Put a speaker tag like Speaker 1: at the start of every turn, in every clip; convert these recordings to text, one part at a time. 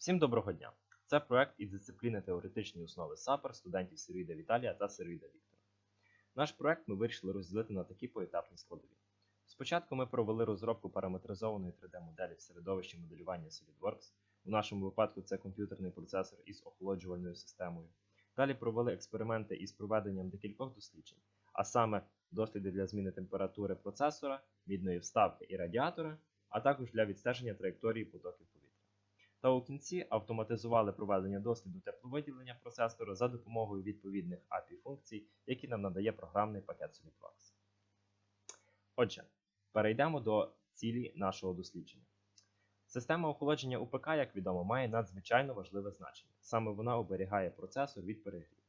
Speaker 1: Всім доброго дня! Це проект із дисципліни теоретичні основи САПЕР студентів Сироїда Віталія та Сироїда Віктора. Наш проект ми вирішили розділити на такі поетапні складові. Спочатку ми провели розробку параметризованої 3D-моделі в середовищі моделювання SolidWorks. У нашому випадку це комп'ютерний процесор із охолоджувальною системою. Далі провели експерименти із проведенням декількох досліджень, а саме досліди для зміни температури процесора, мідної вставки і радіатора, а також для відстеження траєкторії потоків повітря. Та у кінці автоматизували проведення досліду тепловиділення процесора за допомогою відповідних API функцій, які нам надає програмний пакет SolidWorks. Отже, перейдемо до цілі нашого дослідження. Система охолодження УПК, як відомо, має надзвичайно важливе значення. Саме вона оберігає процесор від перегріву.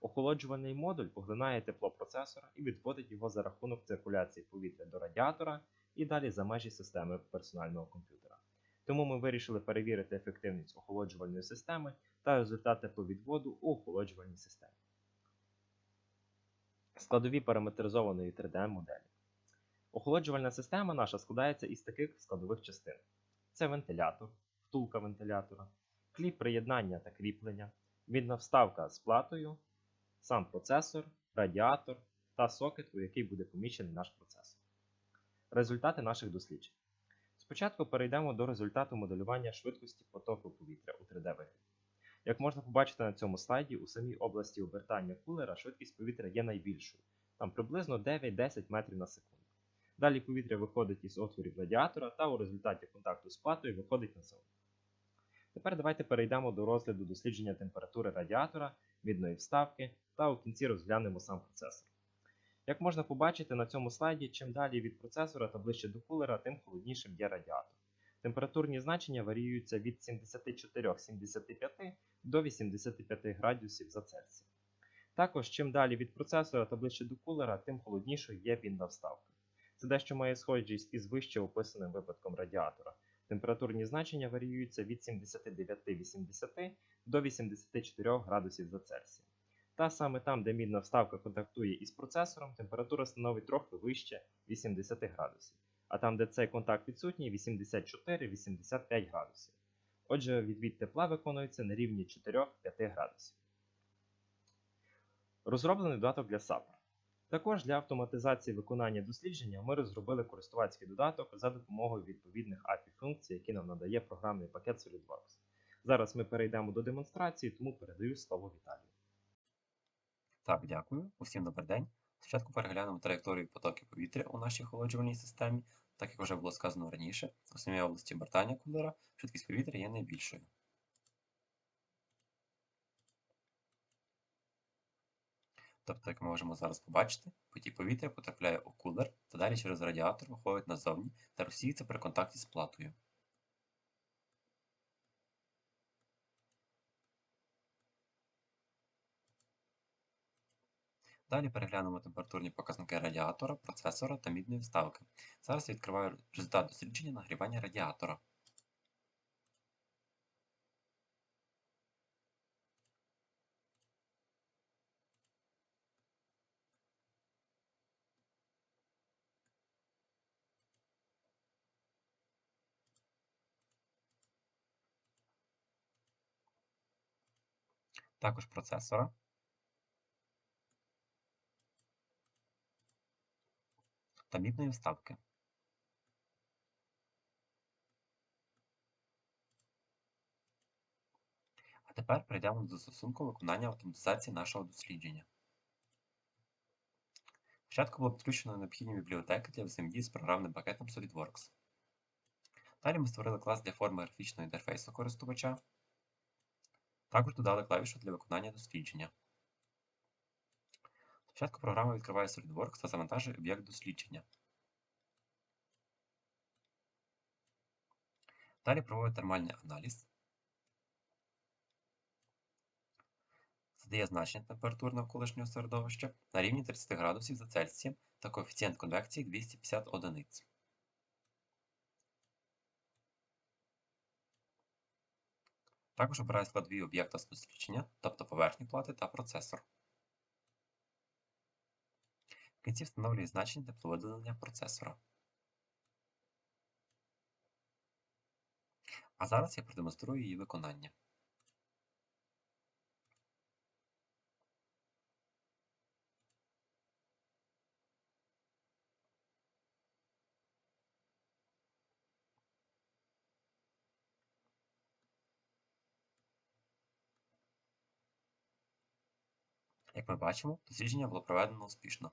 Speaker 1: Охолоджувальний модуль поглинає тепло процесора і відводить його за рахунок циркуляції повітря до радіатора і далі за межі системи персонального комп'ютера. Тому ми вирішили перевірити ефективність охолоджувальної системи та результат тепловідводу у охолоджувальній системі. Складові параметризованої 3D-моделі. Охолоджувальна система наша складається із таких складових частин: це вентилятор, втулка вентилятора, кліп приєднання та кріплення, мідна вставка з платою, сам процесор, радіатор та сокет, у який буде поміщений наш процесор. Результати наших досліджень. Спочатку перейдемо до результату моделювання швидкості потоку повітря у 3D-вигляді. Як можна побачити на цьому слайді, у самій області обертання кулера швидкість повітря є найбільшою, там приблизно 9-10 метрів на секунду. Далі повітря виходить із отворів радіатора та у результаті контакту з платою виходить назовні. Тепер давайте перейдемо до розгляду дослідження температури радіатора, мідної вставки та у кінці розглянемо сам процесор. Як можна побачити на цьому слайді, чим далі від процесора та ближче до кулера, тим холоднішим є радіатор. Температурні значення варіюються від 74-75 до 85 градусів за Цельсієм. Також, чим далі від процесора та ближче до кулера, тим холоднішою є вінна вставка. Це дещо має схожість із вище описаним випадком радіатора. Температурні значення варіюються від 79-80 до 84 градусів за Цельсієм. Та саме там, де мідна вставка контактує із процесором, температура становить трохи вище 80 градусів, а там, де цей контакт відсутній, 84-85 градусів. Отже, відвід тепла виконується на рівні 4-5 градусів. Розроблений додаток для SAPR. Також для автоматизації виконання дослідження ми розробили користувацький додаток за допомогою відповідних API функцій, які нам надає програмний пакет SolidWorks. Зараз ми перейдемо до демонстрації, тому передаю слово Віталію.
Speaker 2: Так, дякую. Усім добрий день. Спочатку переглянемо траєкторію потоків повітря у нашій охолоджувальній системі. Так як вже було сказано раніше, у самій області обертання кулера швидкість повітря є найбільшою. Тобто, як ми можемо зараз побачити, потік повітря потрапляє у кулер та далі через радіатор виходить назовні та розсіється при контакті з платою. Далі переглянемо температурні показники радіатора, процесора та мідної вставки. Зараз я відкриваю результат дослідження нагрівання радіатора. Також процесора. Та мідної вставки. А тепер перейдемо до застосунку виконання автоматизації нашого дослідження. Спочатку було підключено необхідні бібліотеки для взаємодії з програмним пакетом SolidWorks. Далі ми створили клас для форми графічного інтерфейсу користувача. Також додали клавішу для виконання дослідження. Спочатку програма відкриває SolidWorks та завантажує об'єкт дослідження. Далі проводить термальний аналіз. Задає значення температур навколишнього середовища на рівні 30 градусів за Цельсієм та коефіцієнт конвекції 250 одиниць. Також обирає складові об'єкта з дослідження, тобто поверхню плати та процесор. Кінці встановлює значення тепловиділення процесора. А зараз я продемонструю її виконання. Як ми бачимо, дослідження було проведено успішно.